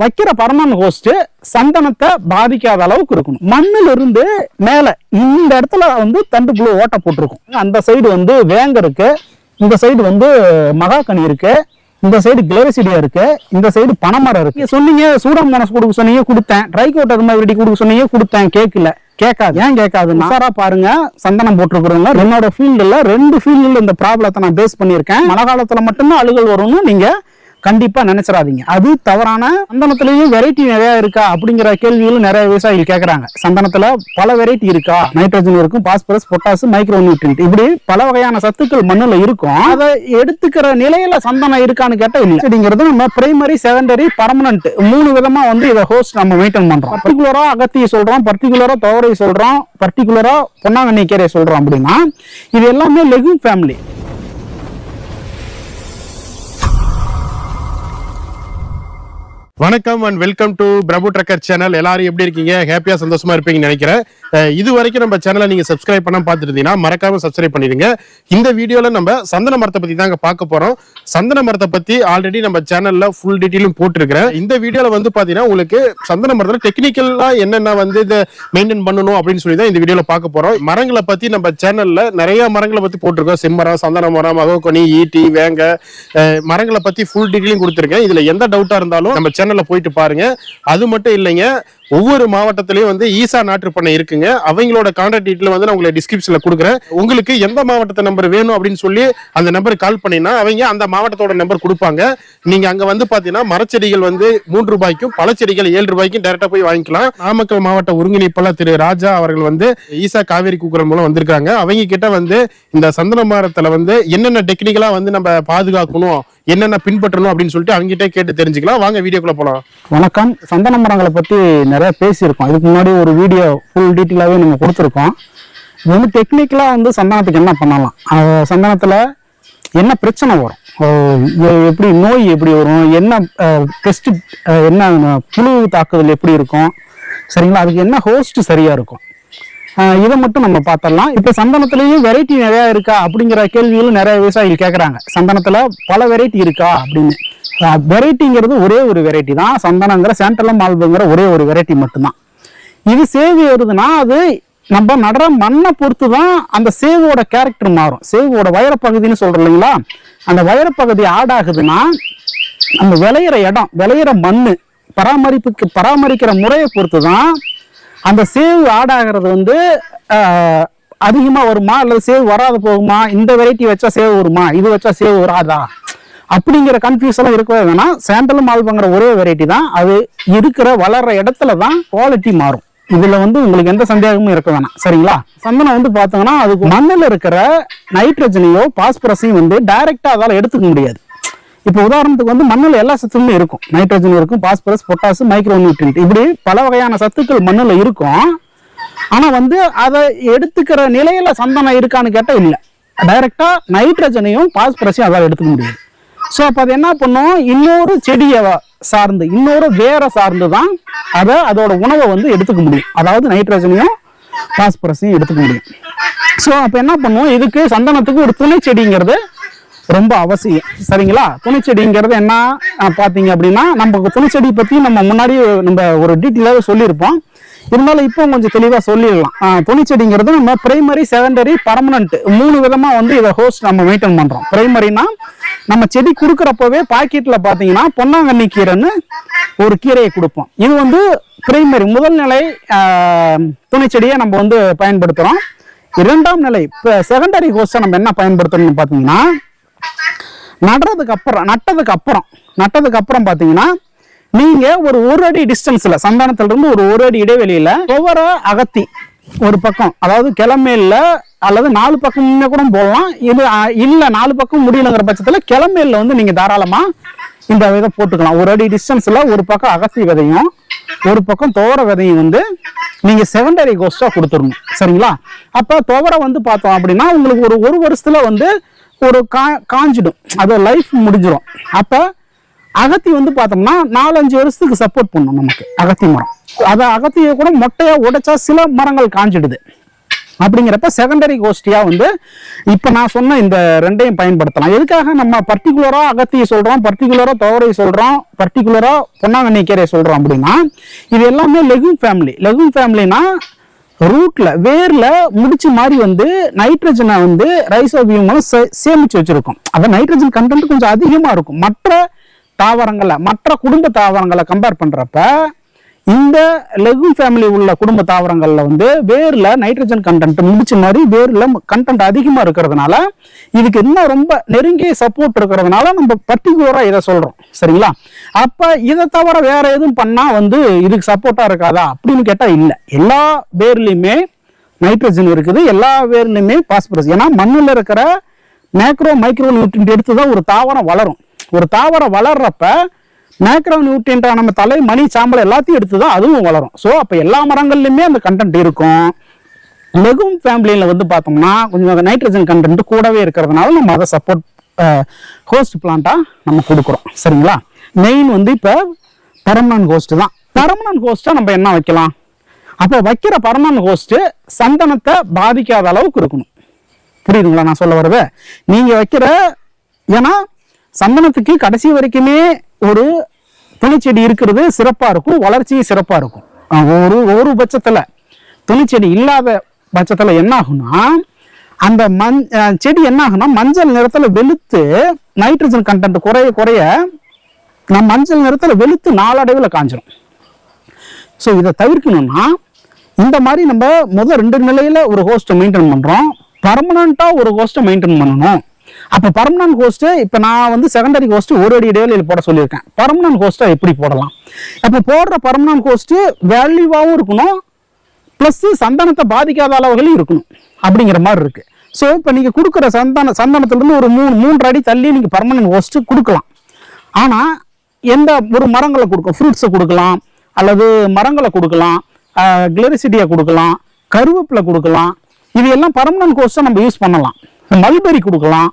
வைக்கிற permanent host சந்தனத்தை பாதிக்காத அளவுக்கு இருக்கணும். மண்ணில் இருந்து மேல இந்த இடத்துல வந்து தண்டுக்குள்ள ஓட்டை போட்டிருக்கும். அந்த சைடு வந்து வேங்க இருக்கு. இந்த சைடு வந்து மகாக்கனி இருக்கு. இந்த சைடு கிளரிசிடியா இருக்கு. இந்த சைடு பனைமரம் இருக்கு. சொன்னீங்க சூடம் சூடமோனஸ் கொடுக்க சொன்னீங்க கொடுத்தேன். ட்ரைகோட்டர் மாதிரி கொடுக்க சொன்னீங்க கொடுத்தேன். கேட்கல. கேட்காது. ஏன் கேட்காது நசாரா பாருங்க சந்தனம் போட்டிருக்கிறவங்க என்னோட ஃபீல்டுல ரெண்டு ஃபீல்டுல இந்த ப்ராப்ளத்தை நான் பேஸ் பண்ணியிருக்கேன். மழை காலத்துல மட்டும்தான் அழுகல் வரும்னு நீங்க கண்டிப்பா நினைச்சிடாதீங்க. அது தவறான சந்தனத்திலயும் வெரைட்டி நிறைய இருக்கா அப்படிங்கிற கேள்விகளும் நிறைய விவசாயிகள் கேக்குறாங்க. சந்தனத்துல பல வெரைட்டி இருக்கா? நைட்ரஜன் இருக்கும் பாஸ்பரஸ் பொட்டாசு மைக்ரோ நியூட்ரியன்ட் இப்படி பல வகையான சத்துக்கள் மண்ணுல இருக்கும். அதை எடுத்துக்கிற நிலையில சந்தனம் இருக்கான்னு கேட்டா இல்லை. அப்படிங்கிறது நம்ம பிரைமரி செகண்டரி பர்மனன்ட் மூணு விதமா வந்து இதை ஹோஸ்ட் நம்ம மெயின்டைன் பண்றோம். பர்டிகுலரா அகத்தியை சொல்றோம் பர்டிகுலரா துவரை சொல்றோம் பர்டிகுலரா பொன்னாங்கண்ணி கீரை சொல்றோம் அப்படின்னா இது எல்லாமே லெகும் ஃபேமிலி வணக்கம் and welcome to Prabhu trucker channel எல்லாரும் எப்படி இருக்கீங்க? ஹாப்பியா சந்தோஷமா இருப்பீங்கன்னு நினைக்கிறேன். இது வரைக்கும் நம்ம சேனலை நீங்க சப்ஸ்கிரைப் பண்ண பார்த்துருந்தீங்கன்னா மறக்காம சப்ஸ்கிரைப் பண்ணிடுங்க. இந்த வீடியோல நம்ம சந்தன மரத்தை பத்தி தாங்க பார்க்க போறோம். சந்தன மரத்தை பத்தி ஆல்ரெடி நம்ம சேனல்ல ஃபுல் டீட்டெயிலும் போட்டிருக்கிறேன். இந்த வீடியோல வந்து பாத்தீங்கன்னா உங்களுக்கு சந்தன மரத்துல டெக்னிக்கலா என்னென்ன வந்து இதை மெயின்டைன் பண்ணணும் அப்படின்னு சொல்லி தான் இந்த வீடியோல பார்க்க போறோம். மரங்களை பத்தி நம்ம சேனல்ல நிறைய மரங்களை பத்தி போட்டிருக்கோம். செம்மரம் சந்தன மரம் மகோக்கனி ஈட்டி வேங்க மரங்களை பத்தி ஃபுல் டீட்டெயிலும் கொடுத்துருக்கேன். இதுல எந்த டவுட்டா இருந்தாலும் நம்ம சேனலில் போயிட்டு பாருங்க. அது மட்டும் இல்லைங்க ஒவ்வொரு மாவட்டத்திலையும் வந்து ஈசா நாட்டுப்பண்ணை இருக்குங்க. அவங்களோட கான்டாக்ட் டீட்டெயில் வந்து நான் உங்களுக்கு டிஸ்கிரிப்ஷனில் கொடுக்குறேன். உங்களுக்கு எந்த மாவட்டத்தை நம்பர் வேணும் அப்படின்னு சொல்லி அந்த நம்பருக்கு கால் பண்ணினா அவங்க அந்த மாவட்டத்தோட நம்பர் கொடுப்பாங்க. நீங்கள் அங்கே வந்து பார்த்தீங்கன்னா மரச்செடிகள் வந்து மூன்று ரூபாய்க்கும் பழச்செடிகள் ஏழு ரூபாய்க்கும் டேரெக்டாக போய் வாங்கிக்கலாம். நாமக்கல் மாவட்ட ஒருங்கிணைப்பாளர் திரு ராஜா அவர்கள் வந்து ஈசா காவேரி கூக்குரல் மூலம் வந்திருக்காங்க. அவங்க கிட்ட வந்து இந்த சந்தன மரத்தில் வந்து என்னென்ன டெக்னிக்கலாக வந்து நம்ம பாதுகாக்கணும் என்னென்ன பின்பற்றணும் அப்படின்னு சொல்லிட்டு அவங்ககிட்ட கேட்டு தெரிஞ்சுக்கலாம். வாங்க வீடியோக்குள்ள போகலாம் வணக்கம். சந்தன மரங்களை பற்றி நிறைய பேசியிருக்கோம். இதுக்கு முன்னாடி ஒரு வீடியோ ஃபுல் டீட்டெயிலாகவே நம்ம கொடுத்துருக்கோம். இது வந்து டெக்னிக்கலாக வந்து சந்தனத்துக்கு என்ன பண்ணலாம்? சந்தனத்தில் என்ன பிரச்சனை வரும்? எப்படி நோய் எப்படி வரும்? என்ன டெஸ்ட் என்ன புழு தாக்குதல் எப்படி இருக்கும்? சரிங்களா? அதுக்கு என்ன ஹோஸ்ட் சரியாக இருக்கும்? இதை மட்டும் நம்ம பார்த்துடலாம். இப்போ சந்தனத்துலேயும் வெரைட்டி நிறையா இருக்கா அப்படிங்கிற கேள்விகளும் நிறைய விவசாயிகள் கேட்குறாங்க சந்தனத்தில் பல வெரைட்டி இருக்கா அப்படின்னு. வெரைட்டிங்கிறது ஒரே ஒரு வெரைட்டி தான். சந்தனங்கிற சேண்டலம் மால்புங்கிற ஒரே ஒரு வெரைட்டி மட்டும்தான். இது சேவு வருதுன்னா அது நம்ம நடுற மண்ணை பொறுத்து தான் அந்த சேவோட கேரக்டர் மாறும். சேவோட வயரப்பகுதின்னு சொல்கிறோம் இல்லைங்களா? அந்த வயரப்பகுதி ஆடாகுதுன்னா நம்ம விளையிற இடம் விளையிற மண்ணு பராமரிப்புக்கு பராமரிக்கிற முறையை பொறுத்து தான் அந்த சேவு ஆடாகிறது வந்து அதிகமாக வருமா? அல்லது சேவ் வராது போகுமா? இந்த வெரைட்டி வச்சா சேவ் வருமா? இது வச்சா சேவ் வராதா? அப்படிங்கிற கன்ஃபியூஷன் இருக்கவே வேணாம். சாண்டலும் மால்பங்கிற ஒரே வெரைட்டி தான். அது இருக்கிற வளர்ற இடத்துல தான் குவாலிட்டி மாறும். இதுல வந்து உங்களுக்கு எந்த சந்தேகமும் இருக்க வேணாம். சரிங்களா? சந்தனம் வந்து பார்த்தோங்கன்னா அதுக்கு மண்ணில் இருக்கிற நைட்ரஜனையோ பாஸ்பரஸையும் வந்து டைரக்டா அதால எடுத்துக்க முடியாது. இப்போ உதாரணத்துக்கு வந்து மண்ணில் எல்லா சத்துமே இருக்கும். நைட்ரஜன் இருக்கும் பாஸ்பரஸ் பொட்டாசு மைக்ரோ நியூட்ரியன்ட் இப்படி பல வகையான சத்துக்கள் மண்ணில் இருக்கும். ஆனால் வந்து அதை எடுத்துக்கிற நிலையில சந்தனம் இருக்கான்னு கேட்டால் இல்லை. டைரெக்டாக நைட்ரஜனையும் பாஸ்பரஸையும் அதால் எடுத்துக்க முடியாது. ஸோ அப்போ அது என்ன பண்ணும்? இன்னொரு செடியை சார்ந்து இன்னொரு வேரை சார்ந்து தான் அதை அதோட உணவை வந்து எடுத்துக்க முடியும். அதாவது நைட்ரஜனையும் பாஸ்பரஸையும் எடுத்துக்க முடியும். ஸோ அப்போ என்ன பண்ணுவோம் இதுக்கு சந்தனத்துக்கு ஒரு துணை செடிங்கிறது ரொம்ப அவசியம். சரிங்களா? துணைச்செடிங்கிறது என்ன பார்த்தீங்க அப்படின்னா நம்ம துணைச்செடி பற்றி நம்ம முன்னாடி நம்ம ஒரு டீட்டெயிலாகவே சொல்லியிருப்போம். இருந்தாலும் இப்போ கொஞ்சம் தெளிவாக சொல்லிடலாம். துணிச்செடிங்கிறது நம்ம பிரைமரி செகண்டரி பர்மனண்ட் மூணு விதமாக வந்து இதை ஹோஸ்ட் நம்ம மெயின்டைன் பண்ணுறோம் பிரைமரினா நம்ம செடி கொடுக்குறப்பவே பாக்கெட்டில் பார்த்தீங்கன்னா பொன்னாங்கண்ணி கீரைன்னு ஒரு கீரையை கொடுப்போம். இது வந்து பிரைமரி முதல் நிலை துணிச்செடியை நம்ம வந்து பயன்படுத்துகிறோம் இரண்டாம் நிலை இப்போ செகண்டரி ஹோஸ்ட்டை நம்ம என்ன பயன்படுத்தணும்னு பார்த்தீங்கன்னா நடுறதுக்கு அப்புறம் நட்டதுக்கு அப்புறம் நட்டதுக்கு அப்புறம் பார்த்தீங்கன்னா நீங்க ஒரு ஒரு அடி டிஸ்டன்ஸ்ல சந்தானத்திலிருந்து ஒரு ஒரு அடி இடைவெளியில ஒவ்வொரு அகத்தி ஒரு பக்கம் அதாவது கிளமேல்ல அல்லது நாலு பக்கம் கூட போடலாம். இது இல்லை நாலு பக்கம் முடியலங்கிற பட்சத்தில் கிளமேல்ல வந்து நீங்கள் தாராளமாக இந்த விதை போட்டுக்கலாம். ஒரு அடி டிஸ்டன்ஸில் ஒரு பக்கம் அகத்தி விதையும் ஒரு பக்கம் துவர விதையும் வந்து நீங்கள் செகண்டரி கோஸ்ட்டாக கொடுத்துடணும். சரிங்களா? அப்போ துவரை வந்து பார்த்தோம் அப்படின்னா உங்களுக்கு ஒரு ஒரு வருஷத்தில் வந்து ஒரு கா காஞ்சிடும். அது லைஃப் முடிஞ்சிடும் அப்போ அகத்தி வந்து பார்த்தோம்னா நாலஞ்சு வருஷத்துக்கு சப்போர்ட் பண்ணும் நமக்கு. அகத்தி மரம். அதை அகத்தியை கூட மொட்டையாக உடைச்சா சில மரங்கள் காஞ்சிடுது. அப்படிங்கிறப்ப செகண்டரி கோஷ்டியாக வந்து இப்போ நான் சொன்ன இந்த ரெண்டையும் பயன்படுத்தலாம். எதுக்காக நம்ம பர்டிகுலராக அகத்தியை சொல்கிறோம் பர்டிகுலராக துவரை சொல்கிறோம் பர்டிகுலராக பொன்னாங்கண்ணி கீரை சொல்கிறோம் அப்படின்னா இது எல்லாமே லெகும் ஃபேமிலி லெகும் ஃபேமிலினா ரூட்ல வேர்ல முடிச்சு மாதிரி வந்து நைட்ரஜனை வந்து ரைசோபியம் சேமிச்சு வச்சிருக்கும். அப்ப நைட்ரஜன் கண்டென்ட் கொஞ்சம் அதிகமா இருக்கும். மற்ற தாவரங்களை மற்ற குடும்ப தாவரங்களை கம்பேர் பண்றப்ப இந்த லெகும் ஃபேமிலி உள்ள குடும்ப தாவரங்கள்ல வந்து வேர்ல நைட்ரஜன் கண்டென்ட் முடிச்ச மாதிரி வேர்ல கண்டென்ட் அதிகமா இருக்கிறதுனால இதுக்கு இன்னும் ரொம்ப நெருங்கிய சப்போர்ட் இருக்கிறதுனால நம்ம பர்டிகுலரா இதை சொல்றோம். சரிங்களா? அப்ப இதை தவிர வேற எதுவும் பண்ணா வந்து இதுக்கு சப்போர்ட்டா இருக்காதா? அப்படின்னு கேட்டா இல்லை. எல்லா வேர்லயுமே நைட்ரஜன் இருக்குது. எல்லா வேர்லயுமே பாஸ்பரஸ் ஏன்னா மண்ணில் இருக்கிற மேக்ரோ மைக்ரோ நியூட்ரியன்ட் எடுத்து தான் ஒரு தாவரம் வளரும். ஒரு தாவரம் வளர்றப்ப மேக்ரோ நியூட்ரியன்டா நம்ம தலை மணி சாம்பல் எல்லாத்தையும் எடுத்து தான் அதுவும் வளரும். ஸோ அப்போ எல்லா மரங்கள்லையுமே அந்த கண்டென்ட் இருக்கும். லெகும் ஃபேமிலியில் வந்து பார்த்தோம்னா கொஞ்சம் நைட்ரஜன் கண்டென்ட் கூடவே இருக்கிறதுனால நம்ம அதை சப்போர்ட் ஹோஸ்ட் பிளான்ட்டாக நம்ம கொடுக்குறோம். சரிங்களா? மெயின் வந்து இப்போ பெர்மனன்ட் ஹோஸ்ட்டு தான். பெர்மனன்ட் ஹோஸ்ட்டாக நம்ம என்ன வைக்கலாம்? அப்போ வைக்கிற பெர்மனன்ட் ஹோஸ்ட்டு சந்தனத்தை பாதிக்காத அளவுக்கு இருக்கணும். புரியுதுங்களா நான் சொல்ல வர்றது நீங்கள் வைக்கிற ஏன்னா சந்தனத்துக்கு கடைசி வரைக்குமே ஒரு துணிச்செடி இருக்கிறது சிறப்பாக இருக்கும் வளர்ச்சியும் சிறப்பாக இருக்கும். ஒரு ஒரு பட்சத்தில் துணிச்செடி இல்லாத பட்சத்தில் என்ன ஆகும்னா அந்த மஞ் செடி என்ன ஆகும்னா மஞ்சள் நிறத்தில் வெளுத்து நைட்ரஜன் கண்டென்ட் குறைய குறைய நம்ம மஞ்சள் நிறத்தில் வெளுத்து நாளடைவில் காஞ்சிரும். ஸோ இதை தவிர்க்கணும்னா இந்த மாதிரி நம்ம முதல் ரெண்டு நிலையில் ஒரு ஹோஸ்ட்டை மெயின்டைன் பண்ணுறோம் பர்மனண்ட்டாக ஒரு ஹோஸ்ட்டை மெயின்டைன் பண்ணணும். அப்போ பர்மனன்ட் ஹோஸ்ட் இப்போ நான் வந்து செகண்டரி ஹோஸ்ட் ஒரு அடி இடைவெளியில் போட சொல்லியிருக்கேன். பர்மனன்ட் ஹோஸ்ட்டை எப்படி போடலாம்? அப்போ போடுற பர்மனன்ட் ஹோஸ்ட் வேல்யூவாகவும் இருக்கணும். ப்ளஸ்ஸு சந்தனத்தை பாதிக்காத அளவுகளும் இருக்கணும். அப்படிங்கிற மாதிரி இருக்கு. ஸோ இப்போ நீங்கள் கொடுக்குற சந்தன சந்தனத்துலேருந்து ஒரு மூணு மூன்று அடி தள்ளி நீங்கள் பர்மனன்ட் ஹோஸ்ட்டு கொடுக்கலாம். ஆனால் எந்த ஒரு மரங்களை கொடுக்கும் ஃப்ரூட்ஸை கொடுக்கலாம் அல்லது மரங்களை கொடுக்கலாம் கிளரிசிட்டியை கொடுக்கலாம் கருவேப்பிலை கொடுக்கலாம் இது எல்லாம் பர்மனன்ட் கோர்ஸை நம்ம யூஸ் பண்ணலாம். மல்பெரி கொடுக்கலாம்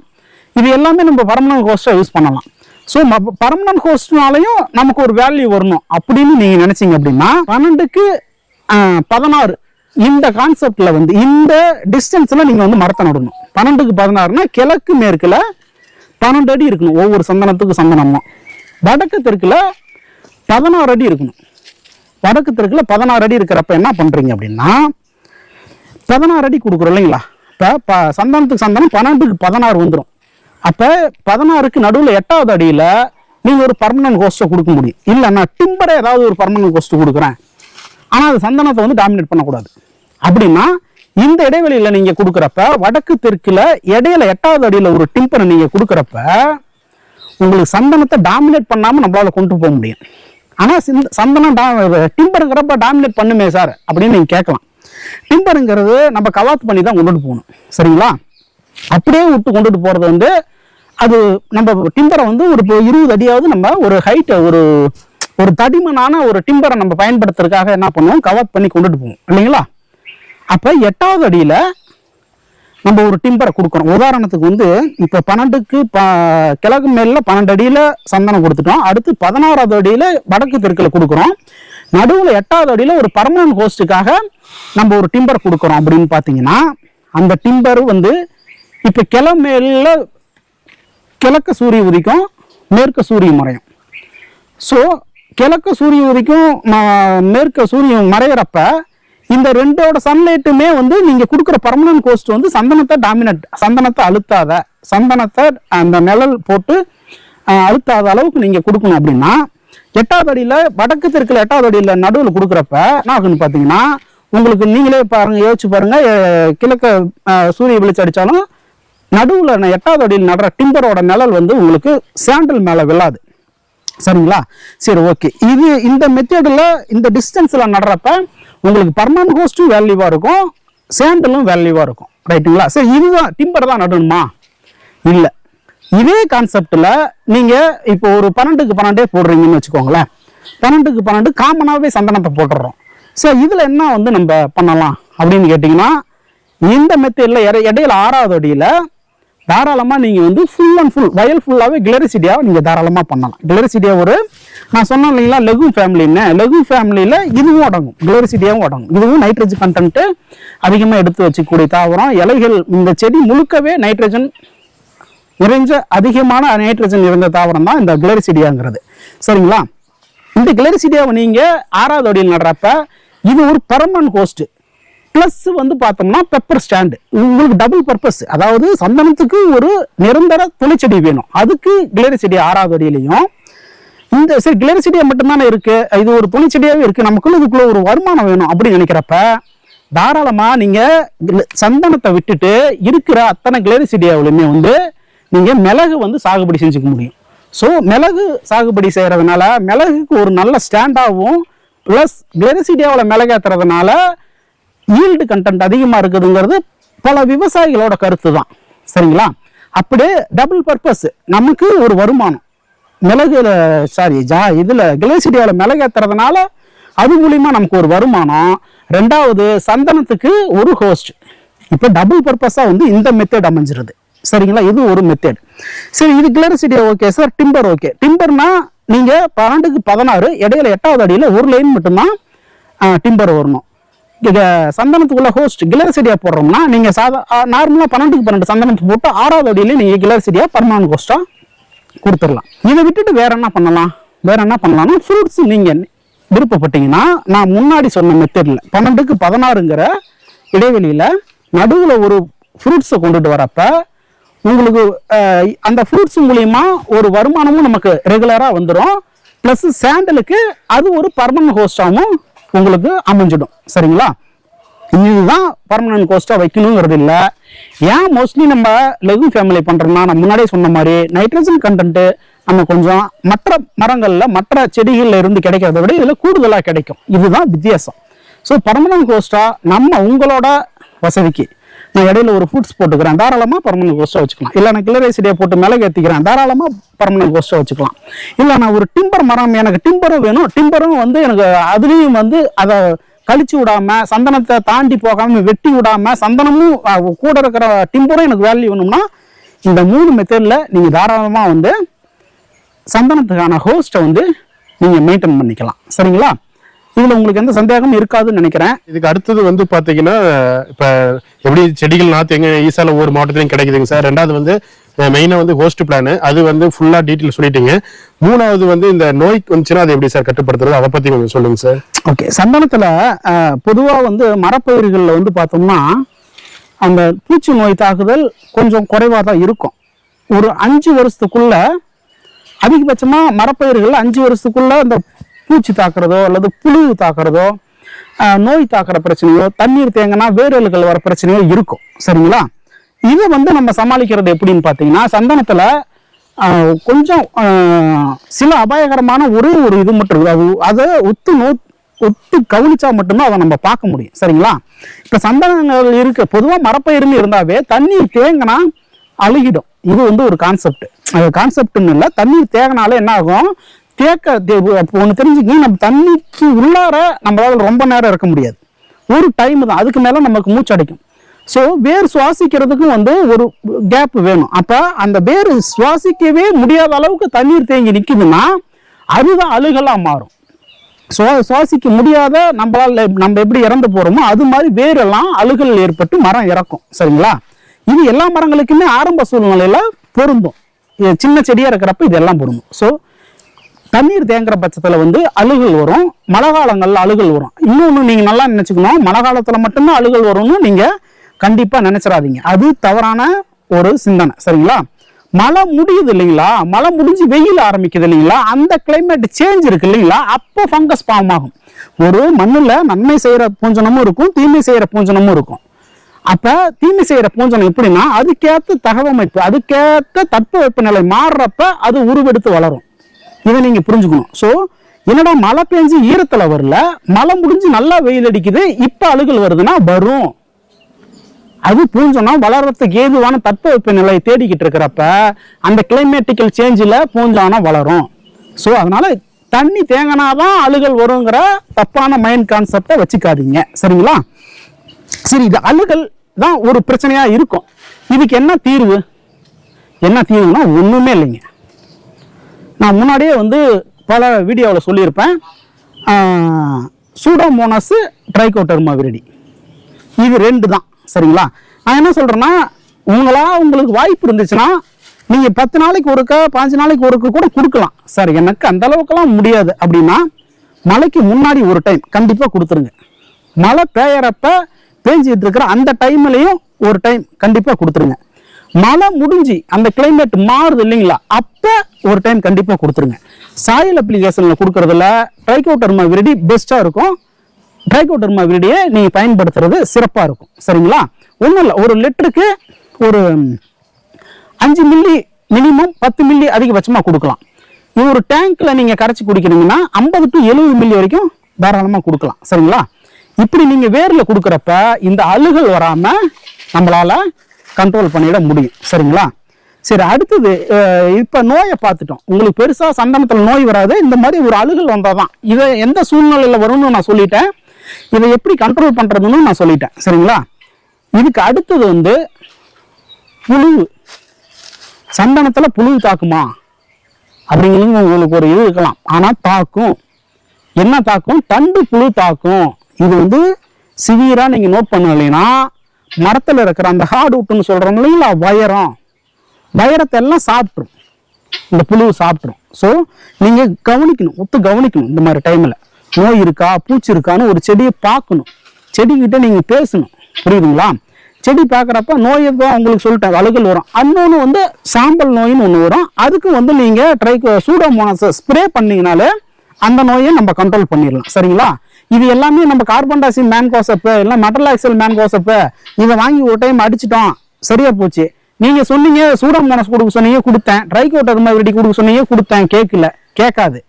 இது எல்லாமே நம்ம பர்மனன்ட் ஹோஸ்ட்டாக யூஸ் பண்ணலாம். ஸோ பர்மனன்ட் ஹோஸ்ட்னாலையும் நமக்கு ஒரு வேல்யூ வரணும். அப்படின்னு நீங்கள் நினச்சிங்க அப்படின்னா பன்னெண்டுக்கு பதினாறு. இந்த கான்செப்டில் வந்து இந்த டிஸ்டன்ஸில் நீங்கள் வந்து மரத்தை நடணும். பன்னெண்டுக்கு பதினாறுனா கிழக்கு மேற்கில் பன்னெண்டு அடி இருக்கணும். ஒவ்வொரு சந்தனத்துக்கு சந்தனமும் வடக்கு தெற்குல பதினாறு அடி இருக்கணும். வடக்கு தெற்குல பதினாறு அடி இருக்கிறப்ப என்ன பண்ணுறீங்க அப்படின்னா பதினாறு அடி கொடுக்குறோம் இல்லைங்களா? இப்போ ப சந்தனத்துக்கு சந்தனம் பன்னெண்டுக்கு பதினாறு வந்துடும் அப்போ பதினாறுக்கு நடுவில் எட்டாவது அடியில் நீங்கள் ஒரு பர்மனன்ட் கோஸ்ட்டை கொடுக்க முடியும். இல்லை நான் டிம்பரை ஏதாவது ஒரு பர்மனன்ட் கோஸ்ட்டு கொடுக்குறேன். ஆனால் அது சந்தனத்தை வந்து டாமினேட் பண்ணக்கூடாது. அப்படின்னா இந்த இடைவெளியில் நீங்கள் கொடுக்குறப்ப வடக்கு தெற்கில் இடையில எட்டாவது அடியில் ஒரு டிம்பரை நீங்கள் கொடுக்குறப்ப உங்களுக்கு சந்தனத்தை டாமினேட் பண்ணாமல் நம்மளால் கொண்டு போக முடியும். ஆனால் சிந்த சந்தனம் டா டிம்பருங்கிறப்ப டாமினேட் பண்ணுமே சார் அப்படின்னு நீங்கள் கேட்கலாம். டிம்பருங்கிறது நம்ம கவாத்து பண்ணி தான் கொண்டுட்டு போகணும். சரிங்களா? அப்படியே விட்டு கொண்டுட்டு போகிறது வந்து அது நம்ம டிம்பரை வந்து ஒரு இருபது அடியாவது நம்ம ஒரு ஹைட்டை ஒரு ஒரு தடிமனான ஒரு டிம்பரை நம்ம பயன்படுத்துறதுக்காக என்ன பண்ணுவோம்? கவர் பண்ணி கொண்டுட்டு போவோம். இல்லைங்களா? அப்போ எட்டாவது அடியில் நம்ம ஒரு டிம்பரை கொடுக்குறோம் உதாரணத்துக்கு வந்து இப்போ பன்னெண்டுக்கு ப கிழக்கு மேல பன்னெண்டு அடியில் சந்தனம் கொடுத்துட்டோம். அடுத்து பதினாறாவது அடியில் வடக்கு தெற்கில் கொடுக்குறோம். நடுவில் எட்டாவது அடியில் ஒரு பர்மனன்ட் ஹோஸ்ட்டுக்காக நம்ம ஒரு டிம்பர் கொடுக்குறோம் அப்படின்னு பார்த்தீங்கன்னா அந்த டிம்பர் வந்து இப்போ கிளமேல கிழக்கு சூரிய உதிக்கும் மேற்கு சூரியன் மறையும். ஸோ கிழக்கு சூரிய உதிக்கும் ம- மேற்கு சூரியன் மறையிறப்ப இந்த ரெண்டோட சன்லைட்டுமே வந்து நீங்கள் கொடுக்குற பர்மனன்ட் கோஸ்ட் வந்து சந்தனத்தை டாமினட் சந்தனத்தை அழுத்தாத சந்தனத்தை அந்த நிழல் போட்டு அழுத்தாத அளவுக்கு நீங்கள் கொடுக்கணும் அப்படின்னா எட்டாவது அடியில் வடக்கு தெற்குல எட்டாவது அடியில் நடுவில் கொடுக்குறப்ப என்ன ஆகுன்னு பார்த்தீங்கன்னா உங்களுக்கு நீங்களே பாருங்க யோசிச்சு பாருங்க கிழக்க சூரிய வெளிச்சம் அடித்தாலும் நடுவில் எட்டாவது அடியில் நடுற டிம்பரோட நிழல் வந்து உங்களுக்கு சாண்டல் மேலே விழாது. சரிங்களா? சரி ஓகே இது இந்த மெத்தடில் இந்த டிஸ்டன்ஸில் நடுறப்ப உங்களுக்கு பர்மனன்ட் கோஸ்ட்டும் வேல்யூவாக இருக்கும் சாண்டலும் வேல்யூவாக இருக்கும். ரைட்டுங்களா சரி இதுதான் டிம்பர் தான் நடணுமா? இல்லை. இதே கான்செப்டில் நீங்கள் இப்போ ஒரு பன்னெண்டுக்கு பன்னெண்டே போடுறீங்கன்னு வச்சுக்கோங்களேன். பன்னெண்டுக்கு பன்னெண்டு காமனாகவே சந்தனத்தை போட்டுடுறோம். சரி இதில் என்ன வந்து நம்ம பண்ணலாம் அப்படின்னு கேட்டிங்கன்னா இந்த மெத்தடில் இடையில ஆறாவது அடியில் தாராளமாக நீங்கள் வந்து ஃபுல் அண்ட் ஃபுல் வயல் ஃபுல்லாகவே கிளரிசிட்டியாக நீங்கள் தாராளமாக பண்ணலாம். கிளரிசிட்டியாக ஒரு நான் சொன்னேன் இல்லைங்களா லெகு ஃபேமிலின்னு லெகு ஃபேமிலியில் இதுவும் அடங்கும். குளோரிசிட்டியாவும் அடங்கும். இதுவும் நைட்ரஜன் கண்டென்ட்டு அதிகமாக எடுத்து வச்சுக்கூடிய தாவரம். இலைகள் இந்த செடி முழுக்கவே நைட்ரஜன் நிறைஞ்ச அதிகமான நைட்ரஜன் இருந்த தாவரம் தான் இந்த கிளரிசிடியாங்கிறது சரிங்களா? இந்த கிளரிசிடியாவை நீங்கள் ஆறாவது அடியில் நடுறப்ப இது ஒரு பர்மனன்ட் கோஸ்ட்டு ப்ளஸ் வந்து பார்த்தோம்னா பெப்பர் ஸ்டாண்டு உங்களுக்கு டபுள் பர்பஸ் அதாவது சந்தனத்துக்கு ஒரு நிரந்தர துணைச்செடி வேணும். அதுக்கு கிளரிசிடி ஆறாவது அடியிலையும் இந்த சரி கிளரிசிடியா மட்டும்தானே இருக்கு. இது ஒரு துணைச்செடியாகவே இருக்கு. நமக்குள்ள இதுக்குள்ள ஒரு வருமானம் வேணும் அப்படின்னு நினைக்கிறப்ப தாராளமாக நீங்கள் சந்தனத்தை விட்டுட்டு இருக்கிற அத்தனை கிளரிசிடியாவிலுமே வந்து நீங்கள் மிளகு வந்து சாகுபடி செஞ்சுக்க முடியும். ஸோ மிளகு சாகுபடி செய்கிறதுனால மிளகுக்கு ஒரு நல்ல ஸ்டாண்டாகவும் ப்ளஸ் கிளரிசிடியாவில் மிளகு ஏத்துறதுனால ஈல்டு கண்டென்ட் அதிகமாக இருக்குதுங்கிறது பல விவசாயிகளோட கருத்து தான் சரிங்களா? அப்படியே டபுள் பர்பஸ் நமக்கு ஒரு வருமானம். மிளகுல சாரி ஜா இதில் கிளேசிடியாவில் மிளகு ஏத்துறதுனால அது மூலிமா நமக்கு ஒரு வருமானம். ரெண்டாவது சந்தனத்துக்கு ஒரு ஹோஸ்ட் இப்போ டபுள் பர்பஸாக வந்து இந்த மெத்தேட் அமைஞ்சிருது. சரிங்களா? இது ஒரு மெத்தேட் சரி இது கிளரிசிட்டியா ஓகே சார் டிம்பர் ஓகே டிம்பர்னா நீங்கள் பன்னெண்டுக்கு பதினாறு இடையில எட்டாவது அடியில் ஒரு லைன் மட்டும்தான் டிம்பர் வரணும் சந்தனத்துக்குள்ள ஹோஸ்ட் கிளர்சிடியா போடுறோம்னா நீங்க சாதா நார்மலா பன்னெண்டுக்கு பன்னெண்டு சந்தனத்தை போட்டு ஆறாவது அடியில நீங்க கிளர்சிடியா பர்மனன்ட் ஹோஸ்டா கொடுத்துடலாம். இதை விட்டுட்டு வேற என்ன பண்ணலாம்? வேற என்ன பண்ணலாம்னா ஃப்ரூட்ஸ் நீங்க விருப்பப்பட்டீங்கன்னா நான் முன்னாடி சொன்ன மெத்தடில் பன்னெண்டுக்கு பதினாறுங்கிற இடைவெளியில நடுவுல ஒரு ஃப்ரூட்ஸை கொண்டுட்டு வரப்ப உங்களுக்கு அந்த ஃப்ரூட்ஸ் மூலியமா ஒரு வருமானமும் நமக்கு ரெகுலரா வந்துடும் ப்ளஸ் சாண்டலுக்கு அது ஒரு பர்மனன்ட் ஹோஸ்டாகவும் உங்களுக்கு அமைஞ்சிடும். சரிங்களா? இதுதான் பர்மனன்ட் கோஸ்ட்டாக வைக்கணுங்கிறது இல்லை. ஏன் மோஸ்ட்லி நம்ம லெகு ஃபேமிலி பண்ணுறோம்னா நான் முன்னாடியே சொன்ன மாதிரி நைட்ரஜன் கண்டென்ட்டு நம்ம கொஞ்சம் மற்ற மரங்களில் மற்ற செடிகளில் இருந்து கிடைக்கிறத விட இதில் கூடுதலாக கிடைக்கும். இதுதான் வித்தியாசம். ஸோ பர்மனன்ட் கோஸ்ட்டாக நம்ம உங்களோட வசதிக்கு நான் இடையில ஒரு ஃப்ரூட்ஸ் போட்டுக்கிறேன். தாராளமாக பர்மனன்ட் கோஸ்ட்டாக வச்சுக்கலாம். இல்லை நான் கிளரேசிடியை போட்டு மிளகு ஏற்றிக்கிறேன் தாராளமாக பர்மனன்ட் கோஸ்ட்டாக வச்சுக்கலாம். இல்லை நான் ஒரு டிம்பர் மரம் எனக்கு டிம்பரும் வேணும். டிம்பரும் வந்து எனக்கு அதுலேயும் வந்து அதை கழிச்சு விடாம சந்தனத்தை தாண்டி போகாம வெட்டி விடாம சந்தனமும் கூட இருக்கிற டிம்பரும் எனக்கு வேல்யூ வேணும்னா இந்த மூணு மெத்தடில் நீங்கள் தாராளமாக வந்து சந்தனத்துக்கான ஹோஸ்ட்டை வந்து நீங்கள் மெயின்டைன் பண்ணிக்கலாம். சரிங்களா? இதுல உங்களுக்கு எந்த சந்தேகமும் இருக்காதுன்னு நினைக்கிறேன். இதுக்கு அடுத்தது வந்து பாத்தீங்கன்னா இப்ப எப்படி செடிகள் நாத்து எங்க ஈசால ஒவ்வொரு மாவட்டத்திலையும் கிடைக்குதுங்க சார். ரெண்டாவது வந்து மெயினா வந்து ஹோஸ்ட் பிளான் அது வந்து ஃபுல்லா டீட்டெயில் சொல்லிட்டீங்க. மூணாவது வந்து இந்த நோய் வந்துச்சுன்னா அதை எப்படி சார் கட்டுப்படுத்துறது? அதை பத்தி கொஞ்சம் சொல்லுங்க சார். ஓகே சந்தனத்துல பொதுவா வந்து மரப்பயிர்கள்ல வந்து பார்த்தோம்னா அந்த பூச்சி நோய் தாக்குதல் கொஞ்சம் குறைவா தான் இருக்கும். ஒரு அஞ்சு வருஷத்துக்குள்ள அதிகபட்சமா மரப்பயிர்கள் அஞ்சு வருஷத்துக்குள்ள அந்த பூச்சி தாக்குறதோ அல்லது புழு தாக்குறதோ நோய் தாக்குற பிரச்சனையோ தண்ணீர் தேங்கினா வேரல்கள் வர பிரச்சனையோ இருக்கும். சரிங்களா? இதை வந்து நம்ம சமாளிக்கிறது எப்படின்னு பார்த்தீங்கன்னா சந்தனத்தில் கொஞ்சம் சில அபாயகரமான ஒரே ஒரு இது மட்டும் இருக்குது. அது அதை ஒத்து நோ ஒத்து கவனிச்சா மட்டும்தான் அதை நம்ம பார்க்க முடியும். சரிங்களா? இப்போ சந்தனங்கள் இருக்கு. பொதுவாக மரப்பயிர்னு இருந்தாவே தண்ணீர் தேங்கினா அழுகிடும். இது வந்து ஒரு கான்செப்ட் அது கான்செப்ட்னு இல்லை. தண்ணீர் தேங்கினாலே என்ன ஆகும்? தேக்க ஒன்று தெரிஞ்சுக்கி நம்ம தண்ணிக்கு உள்ளார நம்மளால் ரொம்ப நேரம் இருக்க முடியாது. ஒரு டைம் தான். அதுக்கு மேலே நமக்கு மூச்சு அடைக்கும். ஸோ வேர் சுவாசிக்கிறதுக்கும் வந்து ஒரு கேப் வேணும். அப்போ அந்த வேர் சுவாசிக்கவே முடியாத அளவுக்கு தண்ணீர் தேங்கி நிற்குதுன்னா அதுதான் அழுகலாக மாறும். சுவா சுவாசிக்க முடியாத நம்மளால் நம்ம எப்படி இறந்து போகிறோமோ அது மாதிரி வேரெல்லாம் அழுகல் ஏற்பட்டு மரம் இறக்கும். சரிங்களா? இது எல்லா மரங்களுக்குமே ஆரம்ப சூழ்நிலையில பொருந்தும். இது சின்ன செடியாக இருக்கிறப்ப இதெல்லாம் பொருந்தும். ஸோ தண்ணீர் தேங்குற பட்சத்துல வந்து அழுகல் வரும். மழை காலங்கள்ல அழுகல் வரும். இன்னொன்னு நீங்க நல்லா நினைச்சுக்கணும். மழை காலத்துல மட்டும்தான் அழுகல் வரும்னு நீங்க கண்டிப்பா நினைச்சிடாதீங்க. அது தவறான ஒரு சிந்தனை. சரிங்களா? மழை முடியுது இல்லைங்களா? மழை முடிஞ்சு வெயில் ஆரம்பிக்குது இல்லைங்களா? அந்த கிளைமேட் சேஞ்ச் இருக்கு இல்லைங்களா? அப்போ ஃபங்கஸ் ஃபார்ம் ஆகும். ஒரு மண்ணில் நன்மை செய்யற பூஞ்சனமும் இருக்கும் தீமை செய்யற பூஞ்சனமும் இருக்கும். அப்ப தீமை செய்யற பூஞ்சனம் எப்படின்னா அதுக்கேற்ற தகவமைப்பு அதுக்கேத்த தட்பவெப்பநிலை மாறுறப்ப அது உருவெடுத்து வளரும். இதை நீங்க புரிஞ்சுக்கணும். ஸோ என்னடா மழை பெஞ்சு ஈரத்தில் வரல மழை முடிஞ்சு நல்லா வெயில் அடிக்குது இப்ப அழுகல் வருதுன்னா வரும். அது பூஞ்சோன்னா வளர்றதுக்கு ஏதுவான தட்பவெப்ப நிலையை தேடிக்கிட்டு இருக்கிறப்ப அந்த கிளைமேட்டிக்கல் சேஞ்சில் பூஞ்சானா வளரும். ஸோ அதனால தண்ணி தேங்கினாதான் அழுகல் வருங்கிற தப்பான மைண்ட் கான்செப்டை வச்சுக்காதீங்க. சரிங்களா? சரி இது அழுகல் தான் ஒரு பிரச்சனையாக இருக்கும். இதுக்கு என்ன தீர்வு? என்ன தீர்வுனா ஒன்றுமே இல்லைங்க. நான் முன்னாடியே வந்து பல வீடியோவில் சொல்லியிருப்பேன். Pseudomonas trichoderma viride. இது ரெண்டு தான் சரிங்களா? நான் என்ன சொல்கிறேன்னா உங்களா உங்களுக்கு வாய்ப்பு இருந்துச்சுன்னா நீங்கள் பத்து நாளைக்கு ஒருக்க பாஞ்சு நாளைக்கு ஒருக்க கூட கொடுக்கலாம். சார் எனக்கு அந்த அளவுக்குலாம் முடியாது அப்படின்னா மழைக்கு முன்னாடி ஒரு டைம் கண்டிப்பாக கொடுத்துருங்க. மழை பெய்யறப்ப பேஞ்சிட்டு இருக்கிற அந்த டைம்லையும் ஒரு டைம் கண்டிப்பாக கொடுத்துருங்க. மழை முடிஞ்சு அந்த கிளைமேட் மாறுது இல்லைங்களா? அப்போ ஒரு டைம் கண்டிப்பாக கொடுத்துருங்க. சாயில் அப்ளிகேஷனில் கொடுக்கறதுல ட்ரைகோட்டர்மா விரடி பெஸ்ட்டாக இருக்கும். ட்ரைகோடர்மா விரிடியை நீங்கள் பயன்படுத்துறது சிறப்பாக இருக்கும். சரிங்களா? ஒன்றும் இல்லை ஒரு லிட்டருக்கு ஒரு அஞ்சு மில்லி மினிமம் பத்து மில்லி அதிகபட்சமாக கொடுக்கலாம். இது ஒரு டேங்க்கில் நீங்கள் கரைச்சி குடிக்கிறீங்கன்னா ஐம்பது டு எழுபது மில்லி வரைக்கும் தாராளமாக கொடுக்கலாம். சரிங்களா? இப்படி நீங்கள் வேரில் கொடுக்குறப்ப இந்த அழுகல் வராமல் நம்மளால் கண்ட்ரோல் பண்ணிட முடியும். சரிங்களா? சரி அடுத்தது இப்போ நோயை பார்த்துட்டோம். உங்களுக்கு பெருசாக சந்தனத்தில் நோய் வராது. இந்த மாதிரி ஒரு அழுகல் வந்தால் தான் இதை எந்த சூழ்நிலையில் வரும்னு நான் சொல்லிட்டேன். இதை எப்படி கண்ட்ரோல் பண்ணுறதுன்னு நான் சொல்லிட்டேன். சரிங்களா? இதுக்கு அடுத்தது வந்து புழுவு சந்தனத்தில் புழு தாக்குமா? அப்படிங்கிறது உங்களுக்கு ஒரு இது இருக்கலாம். ஆனால் தாக்கும். என்ன தாக்கும்? தண்டு புழு தாக்கும். இது வந்து சிவியராக நீங்கள் நோட் பண்ணலைன்னா மரத்தில் இருக்கிற அந்த ஹார்ட் உட்னு சொல்கிறோம் இல்லைங்களா? வயரம் வயரத்தை எல்லாம் சாப்பிட்ரும். இந்த புழு சாப்பிட்ரும். ஸோ நீங்கள் கவனிக்கணும் ஒத்து கவனிக்கணும் இந்த மாதிரி டைமில் நோய் இருக்கா பூச்சி இருக்கான்னு ஒரு செடியை பார்க்கணும். செடிக்கிட்ட நீங்கள் பேசணும். புரியுதுங்களா? செடி பார்க்குறப்ப நோய் தான் உங்களுக்கு சொல்லிட்டேன் அழுகல் வரும். இன்னொன்று வந்து சாம்பல் நோயின்னு ஒன்று வரும். அதுக்கு வந்து நீங்கள் ட்ரை சூடோமோனஸை ஸ்ப்ரே பண்ணீங்கனாலே அந்த நோயை நம்ம கண்ட்ரோல் பண்ணிடலாம். சரிங்களா? இது எல்லாமே நம்ம கார்பன் டாக்சைடு மேன்கோசப்பு இல்லை மெட்டர்லாக்சல் மேன் கோசப்பு இதை வாங்கி ஒரு டைம் அடிச்சிட்டோம். சரியா போச்சு. நீங்க சொன்னீங்க சூடம் மனசு கொடுக்க சொன்னீங்க கொடுத்தேன். ட்ரை கோட்டர் மாதிரி கொடுக்க சொன்னீங்க கொடுத்தேன். கேட்கல கேட்காது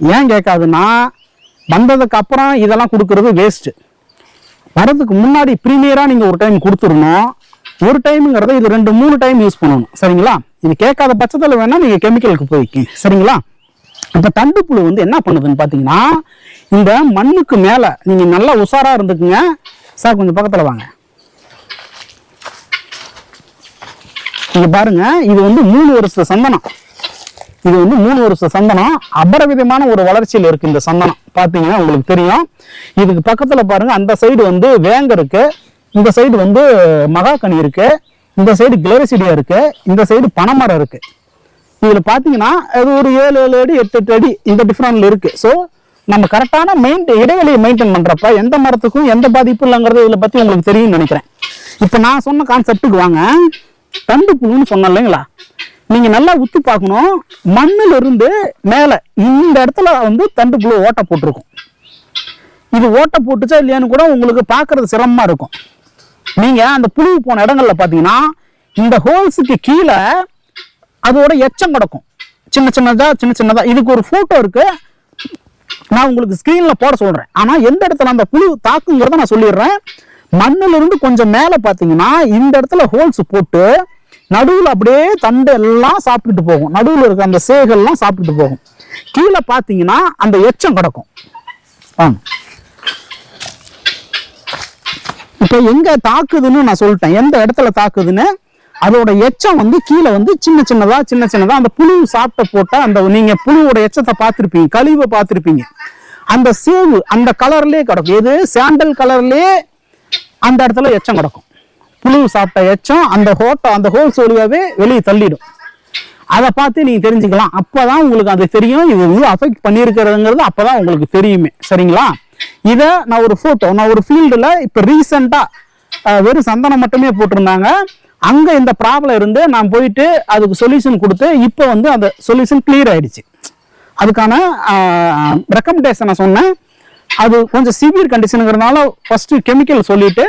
ஏன் கேட்காதுன்னா வந்ததுக்கு அப்புறம் இதெல்லாம் கொடுக்கறது வேஸ்ட்டு வரதுக்கு முன்னாடி ப்ரீமியராக நீங்கள் ஒரு டைம் கொடுத்துடணும். ஒரு டைமுங்கிறத இது ரெண்டு மூணு டைம் யூஸ் பண்ணணும். சரிங்களா? இது கேட்காத பட்சத்தில் வேணால் நீங்கள் கெமிக்கலுக்கு போய்க்கு சரிங்களா? அப்போ தண்டு புழு வந்து என்ன பண்ணுதுன்னு பார்த்தீங்கன்னா இந்த மண்ணுக்கு மேலே நீங்கள் நல்லா உஷாராக இருந்துக்குங்க. சார் கொஞ்சம் பக்கத்தில் வாங்க. இங்கே பாருங்க இது வந்து மூணு வருஷ சந்தனம். இது வந்து மூணு வருஷ சந்தனம். அபரவிதமான ஒரு வளர்ச்சியில் இருக்கு இந்த சந்தனம். பார்த்தீங்கன்னா உங்களுக்கு தெரியும். இதுக்கு பக்கத்தில் பாருங்க அந்த சைடு வந்து வேங்க இருக்கு. இந்த சைடு வந்து மகாக்கனி இருக்கு. இந்த சைடு கிளரிசிடியா இருக்கு. இந்த சைடு பனைமரம் இருக்கு. இதில் பார்த்தீங்கன்னா அது ஒரு ஏழு ஏழு அடி எட்டு எட்டு அடி இந்த டிஃப்ரெண்ட்ல இருக்கு. ஸோ நம்ம கரெக்டான மெயின் இடைவெளியை மெயின்டைன் பண்றப்ப எந்த மரத்துக்கும் எந்த பாதிப்பும் இல்லைங்கிறது இதில் பற்றி உங்களுக்கு தெரியும்னு நினைக்கிறேன். இப்போ நான் சொன்ன கான்செப்டுக்கு வாங்க. தண்டு புழுன்னு சொன்னோம் இல்லைங்களா? நீங்க நல்லா உத்து பார்க்கணும். மண்ணில் இருந்து மேலே இந்த இடத்துல வந்து தண்டு புழு ஓட்டை போட்டிருக்கும். இது ஓட்டை போட்டுச்சா இல்லையான்னு கூட உங்களுக்கு பார்க்கறது சிரமமா இருக்கும். நீங்க அந்த புழு போன இடங்கள்ல பார்த்தீங்கன்னா இந்த ஹோல்ஸுக்கு கீழே அதோட எச்சம் கிடக்கும். சின்ன சின்னதா சின்ன சின்னதா. இதுக்கு ஒரு போட்டோ இருக்கு. நான் உங்களுக்கு ஸ்கிரீன்ல போட சொல்றேன். ஆனா எந்த இடத்துல அந்த புழு தாக்குங்கிறத நான் சொல்லிடுறேன். மண்ணுல இருந்து கொஞ்சம் மேல பாத்தீங்கன்னா இந்த இடத்துல ஹோல்ஸ் போட்டு நடுவில் அப்படியே தண்டு எல்லாம் சாப்பிட்டுட்டு போகும். நடுவில் இருக்க அந்த சேகெல்லாம் சாப்பிட்டுட்டு போகும். கீழே பார்த்தீங்கன்னா அந்த எச்சம் கிடக்கும். வாங்க. இப்போ எங்க தாக்குதுன்னு நான் சொல்லிட்டேன். எந்த இடத்துல தாக்குதுன்னு அதோட எச்சம் வந்து கீழே வந்து சின்ன சின்னதா சின்ன சின்னதா அந்த புழு சாப்பிட்ட போட்டா அந்த நீங்க புழுவோட எச்சத்தை பார்த்துருப்பீங்க கழிவை பார்த்துருப்பீங்க. அந்த சேவு அந்த கலர்லயே கிடக்கும். எது? சாண்டல் கலர்லயே அந்த இடத்துல எச்சம் கிடக்கும். புழு சாப்பிட்ட எச்சம் அந்த ஹோட்டல் அந்த ஹோல்ஸ் வழியாவே வெளியே தள்ளிடும். அதை பார்த்து நீங்க தெரிஞ்சுக்கலாம். அப்பதான் உங்களுக்கு அது தெரியும். இது வந்து அஃபெக்ட் பண்ணியிருக்கிறதுங்கிறது அப்பதான் உங்களுக்கு தெரியுமே. சரிங்களா? இதை நான் ஒரு போட்டோ நான் ஒரு ஃபீல்டில் இப்போ ரீசெண்டாக வெறும் சந்தனம் மட்டுமே போட்டிருந்தாங்க. அங்கே இந்த ப்ராப்ளம் இருந்து நான் போயிட்டு அதுக்கு சொல்யூஷன் கொடுத்து இப்போ வந்து அந்த சொல்யூஷன் கிளியர் ஆயிடுச்சு. அதுக்கான ரெக்கமெண்டேஷனை சொன்னேன். அது கொஞ்சம் சிவியர் கண்டிஷனுங்கிறதுனால ஃபஸ்ட்டு கெமிக்கல் சொல்லிவிட்டு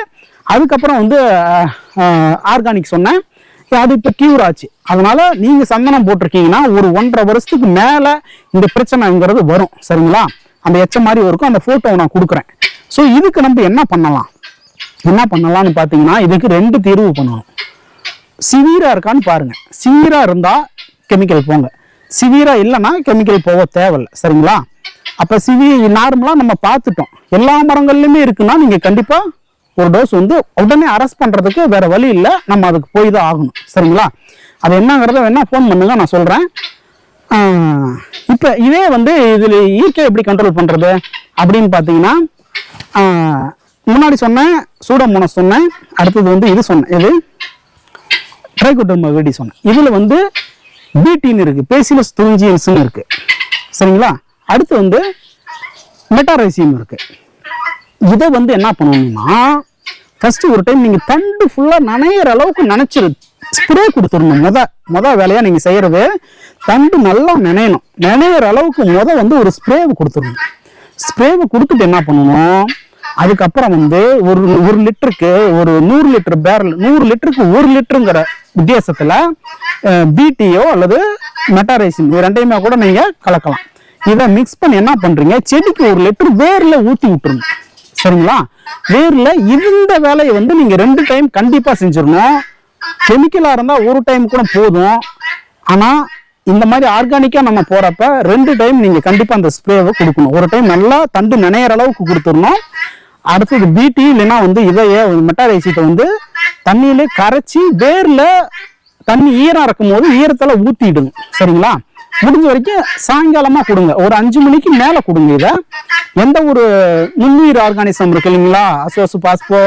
அதுக்கப்புறம் வந்து ஆர்கானிக் சொன்னேன். அது இப்போ கியூர் ஆச்சு. அதனால நீங்கள் சந்தனம் போட்டிருக்கீங்கன்னா ஒரு ஒன்றரை வருஷத்துக்கு மேலே இந்த பிரச்சனைங்கிறது வரும். சரிங்களா? அந்த எச்ச மாதிரி இருக்கும். அந்த ஃபோட்டோவை நான் கொடுக்குறேன். ஸோ இதுக்கு நம்ம என்ன பண்ணலாம்? என்ன பண்ணலாம்னு பார்த்தீங்கன்னா இதுக்கு ரெண்டு தீர்வு பண்ணணும். சிவியரா இருக்கான்னு பாருங்க. சிவியரா இருந்தா கெமிக்கல் போங்க. சிவியரா இல்லைன்னா கெமிக்கல் போக தேவையில்லை. சரிங்களா? அப்ப சிவி நார்மலா நம்ம பார்த்துட்டோம். எல்லா மரங்கள்லயுமே இருக்குன்னா நீங்க கண்டிப்பா ஒரு டோஸ் வந்து உடனே அரெஸ்ட் பண்றதுக்கு வேற வழி இல்லை. நம்ம அதுக்கு போய் தான் ஆகணும். சரிங்களா? அது என்னங்கிறத வேணா ஃபோன் பண்ணுங்க நான் சொல்றேன். இப்போ இதே வந்து இதில் இயற்கை எப்படி கண்ட்ரோல் பண்ணுறது அப்படின்னு பார்த்தீங்கன்னா முன்னாடி சொன்னேன் சூடமோனஸ் சொன்னேன் அடுத்தது வந்து இது சொன்னேன். இது ட்ரைகோட்டோமா வெடி சொன்னேன். இதில் வந்து பிடின்னு இருக்குது பேசிலஸ் துஞ்சியன்ஸ்னு இருக்குது சரிங்களா? அடுத்து வந்து மெட்டாரைசியம் இருக்குது இதை வந்து என்ன பண்ணணும்னா ஃபஸ்ட்டு ஒரு டைம் நீங்கள் தண்டு ஃபுல்லாக நனையிற அளவுக்கு நினச்சிரு ஸ்ப்ரே கொடுத்துடணும். மொத மொதல் வேலையாக நீங்கள் செய்கிறது தண்டு நல்லா நினையணும். நினையிற அளவுக்கு மொதல் வந்து ஒரு ஸ்ப்ரேவை கொடுத்துடணும். ஸ்ப்ரேவை கொடுத்துட்டு என்ன பண்ணணும்? அதுக்கப்புறம் வந்து ஒரு ஒரு லிட்டருக்கு ஒரு நூறு லிட்டர் பேரல் நூறு லிட்டருக்கு ஒரு லிட்டருங்கிற வித்தியாசத்துல பிடியோ அல்லது மெட்டாரைசின் இது ரெண்டையுமே கூட நீங்க கலக்கலாம். இதை மிக்ஸ் பண்ணி என்ன பண்றீங்க? செடிக்கு ஒரு லிட்டர் வேர்ல ஊத்தி விட்டுருங்க. சரிங்களா? வேர்ல இந்த வேலையை வந்து நீங்க ரெண்டு டைம் கண்டிப்பா செஞ்சிடணும். கெமிக்கலா இருந்தா ஒரு டைம் கூட போதும். ஆனா இந்த மாதிரி ஆர்கானிக்கா நம்ம போறப்ப ரெண்டு டைம் நீங்க கண்டிப்பா அந்த ஸ்ப்ரேவை கொடுக்கணும். ஒரு டைம் நல்லா தண்டு நினைகிற அளவுக்கு கொடுத்துடணும். அடுத்தது பிடி இல்லைன்னா வந்து இதைய மெட்டாரைசியத்தை வந்து தண்ணியிலே கரைச்சி வேர்ல தண்ணி ஈரம் இருக்கும் போது ஈரத்துல ஊத்திடுங்க. சரிங்களா? முடிஞ்ச வரைக்கும் சாயங்காலமா கொடுங்க. ஒரு அஞ்சு மணிக்கு மேல கொடுங்க இதை. எந்த ஒரு நுண்ணுயிர் ஆர்கானிசம் இருக்கு இல்லைங்களா? அசோசு பாஸ்போ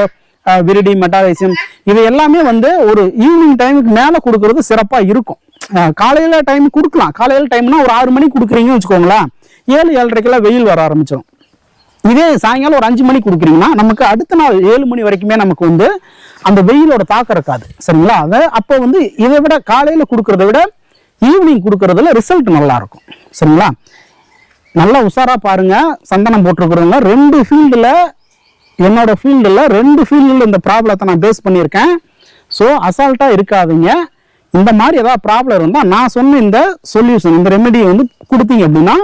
விரிடி மெட்டாரைசியம் இது எல்லாமே வந்து ஒரு ஈவினிங் டைமுக்கு மேல கொடுக்கறது சிறப்பா இருக்கும். காலையில் காலையில டைம் கொடுக்கலாம். காலையில டைம்னா ஒரு ஆறு மணிக்கு கொடுக்குறீங்கன்னு வச்சுக்கோங்களேன். ஏழு ஏழரைக்கெல்லாம் வெயில் வர ஆரம்பிச்சிடும் இதே சாயங்காலம் ஒரு அஞ்சு மணிக்கு கொடுக்குறீங்கன்னா நமக்கு அடுத்த நாள் ஏழு மணி வரைக்குமே நமக்கு வந்து அந்த வெயிலோட தாக்கம் இருக்காது. சரிங்களா? அதை அப்போ வந்து இதை விட காலையில் கொடுக்கறத விட ஈவினிங் கொடுக்கறதுல ரிசல்ட் நல்லா இருக்கும். சரிங்களா? நல்லா உஷாராக பாருங்கள் சந்தனம் போட்டிருக்கிறவங்க ரெண்டு ஃபீல்டில் என்னோட ஃபீல்டில் ரெண்டு ஃபீல்டில் இந்த ப்ராப்ளத்தை நான் பேஸ் பண்ணியிருக்கேன். ஸோ அசால்ட்டாக இருக்காதீங்க. இந்த மாதிரி ஏதாவது ப்ராப்ளம் இருந்தால் நான் சொன்ன இந்த சொல்யூஷன் இந்த ரெமெடியை வந்து கொடுத்தீங்க அப்படின்னா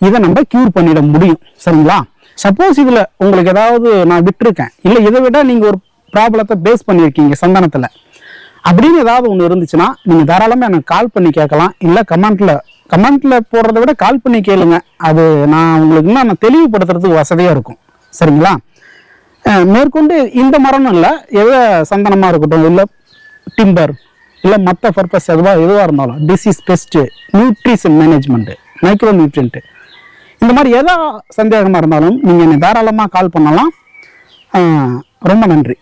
இதை நம்ம க்யூர் பண்ணிட முடியும். சரிங்களா? சப்போஸ் இதில் உங்களுக்கு ஏதாவது நான் விட்டுருக்கேன். இல்லை இதை விட நீங்கள் ஒரு ப்ராப்ளத்தை பேஸ் பண்ணியிருக்கீங்க சந்தனத்தில். அப்படின்னு ஏதாவது ஒன்று இருந்துச்சுன்னா நீங்கள் தாராளமாக எனக்கு கால் பண்ணி கேட்கலாம். இல்லை கமெண்ட்டில் கமெண்ட்டில் போடுறத விட கால் பண்ணி கேளுங்க. அது நான் உங்களுக்கு இன்னும் நான் தெளிவுபடுத்துறதுக்கு வசதியாக இருக்கும். சரிங்களா? மேற்கொண்டு இந்த மரம்னு இல்லை எதை சந்தனமாக இருக்கட்டும் இல்லை டிம்பர் இல்லை மற்ற பர்பஸ் எதுவாக எதுவாக இருந்தாலும் disease best nutrition management micro nutrient இந்த மாதிரி எதா சந்தேகமாக இருந்தாலும் நீங்கள் என்னை தாராளமாக கால் பண்ணலாம். ரொம்ப நன்றி.